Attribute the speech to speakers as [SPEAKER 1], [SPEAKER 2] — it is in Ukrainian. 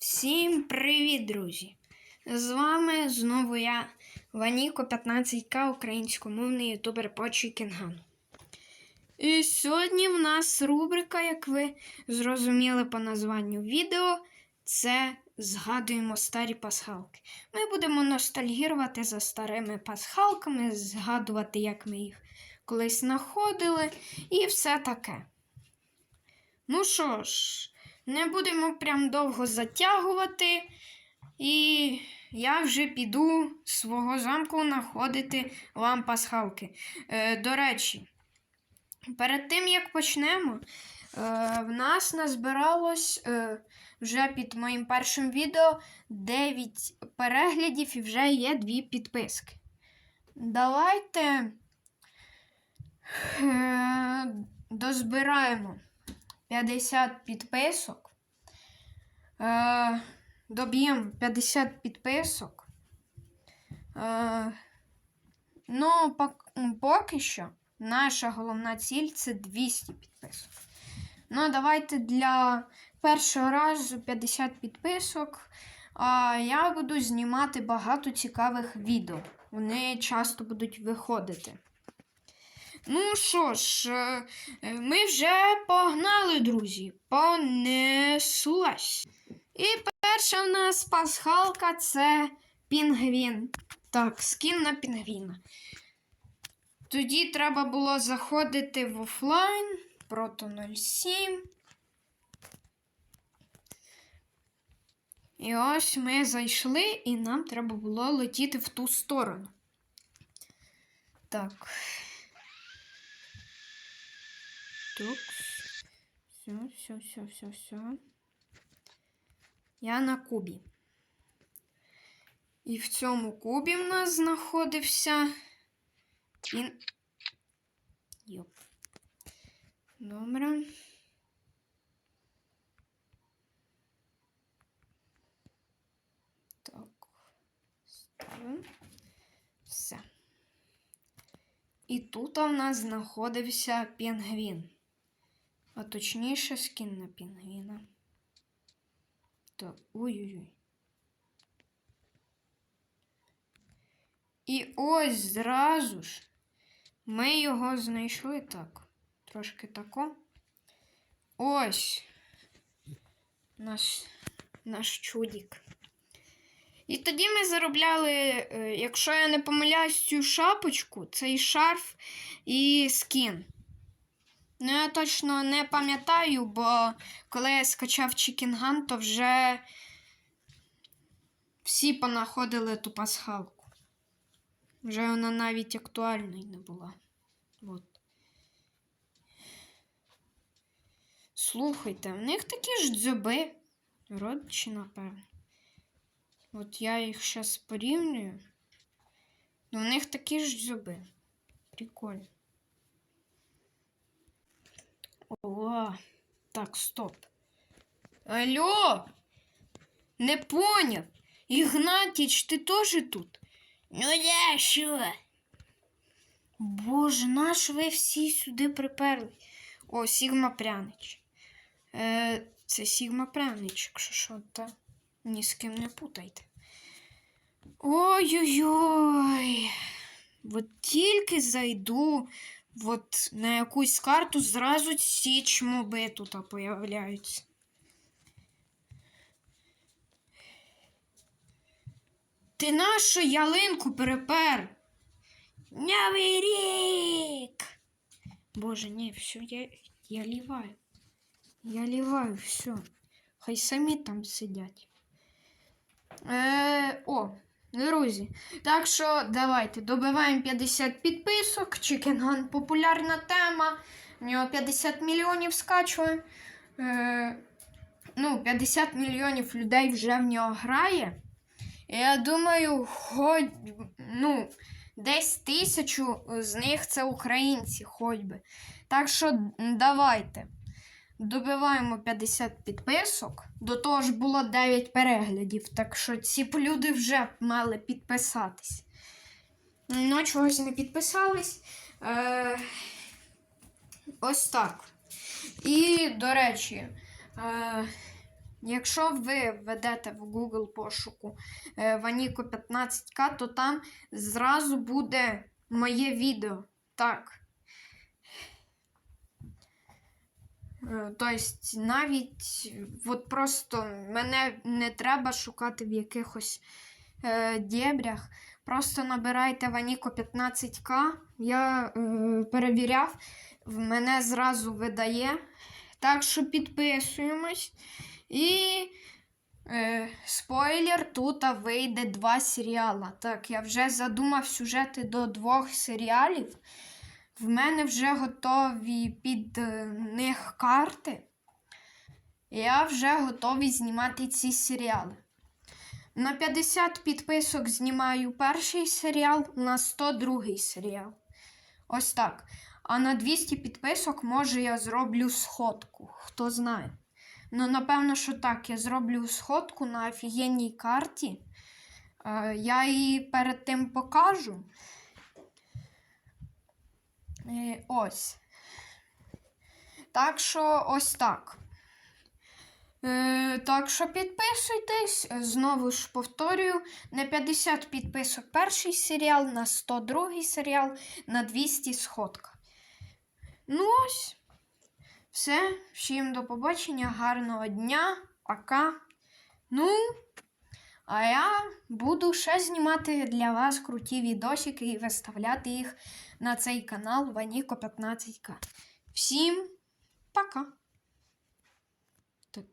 [SPEAKER 1] Всім привіт, друзі! З вами знову я, Ваніко 15К, українськомовний ютубер по Чікінган. І сьогодні в нас рубрика, як ви зрозуміли по названню відео, це згадуємо старі пасхалки. Ми будемо ностальгірувати за старими пасхалками, згадувати, як ми їх колись знаходили, і все таке. Ну що ж, не будемо прям довго затягувати. І я вже піду з свого замку знаходити вам пасхалки. Е, до речі, перед тим як почнемо, е, в нас назбиралось е, вже під моїм першим відео 9 переглядів і вже є 2 підписки. Давайте е, дозбираємо 50 підписок. Е, доб'ємо 50 підписок. Е, ну, поки що наша головна ціль це 200 підписок. Ну, давайте для першого разу 50 підписок. А я буду знімати багато цікавих відео. Вони часто будуть виходити. Ну що ж, е, ми вже погнали, друзі. Понеслась. І перша в нас пасхалка це пінгвін. Так, скін на пінгвіна. Тоді треба було заходити в офлайн. Прото 07. І ось ми зайшли, і нам треба було летіти в ту сторону. Так. Так. Все, все, все, все, все. Я на кубі. І в цьому кубі в нас знаходився. Він. Йоп. Добре. Так. Ставимо. Все. І тут у нас знаходився пінгвін. А точніше скін на пінгвіна. Так, ой-ой-ой. І ось зразу ж ми його знайшли так. Трошки тако. Ось наш, наш чудік. І тоді ми заробляли, е, якщо я не помиляюсь, цю шапочку, цей шарф і скін. Ну, я точно не пам'ятаю, бо коли я скачав Чікінган, то вже всі понаходили ту пасхалку. Вже вона навіть актуальною не була. От. Слухайте, в них такі ж дзьоби. Родичі, напевно. От я їх зараз порівнюю. Ну, у них такі ж зуби. Прикольно. О, так, стоп. Алло! Не поняв. Ігнатіч, ти теж тут? Ну я що? Боже, наш ви всі сюди приперли. О, Сігма Прянич. Е, це Сігма Прянич, якщо що, та ні з ким не путайте. Ой-ой-ой. От тільки зайду от на якусь карту, зразу ці чмоби тут появляються. Ти нашу ялинку перепер. Новий рік. Боже, ні, все, я, я ліваю. Я ліваю, все. Хай самі там сидять. Е, о, друзі. Так що давайте добиваємо 50 підписок. Чікінган популярна тема. У нього 50 мільйонів скачує. Е, ну, 50 мільйонів людей вже в нього грає. Я думаю, хоч, ну, десь тисячу з них це українці, хоч би. Так що давайте. Добиваємо 50 підписок. До того ж було 9 переглядів, так що ці б люди вже мали підписатись. Ну, чогось не підписались. Е, ось так. І, до речі, е, Якщо ви введете в Google пошуку е, Ваніко 15К, то там зразу буде моє відео. Так. Е, Тобто навіть от просто мене не треба шукати в якихось е, дєбрях. Просто набирайте Ваніко 15К. Я е, перевіряв, мене зразу видає. Так що підписуємось. І е, спойлер, тут вийде два серіала. Так, я вже задумав сюжети до двох серіалів. В мене вже готові під е, них карти. Я вже готовий знімати ці серіали. На 50 підписок знімаю перший серіал, на 100 другий серіал. Ось так. А на 200 підписок, може, я зроблю сходку. Хто знає. Ну, напевно, що так. Я зроблю сходку на офігенній карті. Е, я її перед тим покажу. Е, ось. Так що ось так. Е, так що підписуйтесь. Знову ж повторюю, на 50 підписок перший серіал, на 100 другий серіал, на 200 сходка. Ну ось. Все. Всім до побачення, гарного дня, пока. Ну, а я буду ще знімати для вас круті відосики і виставляти їх на цей канал Ваніко 15К. Всім пока. Так.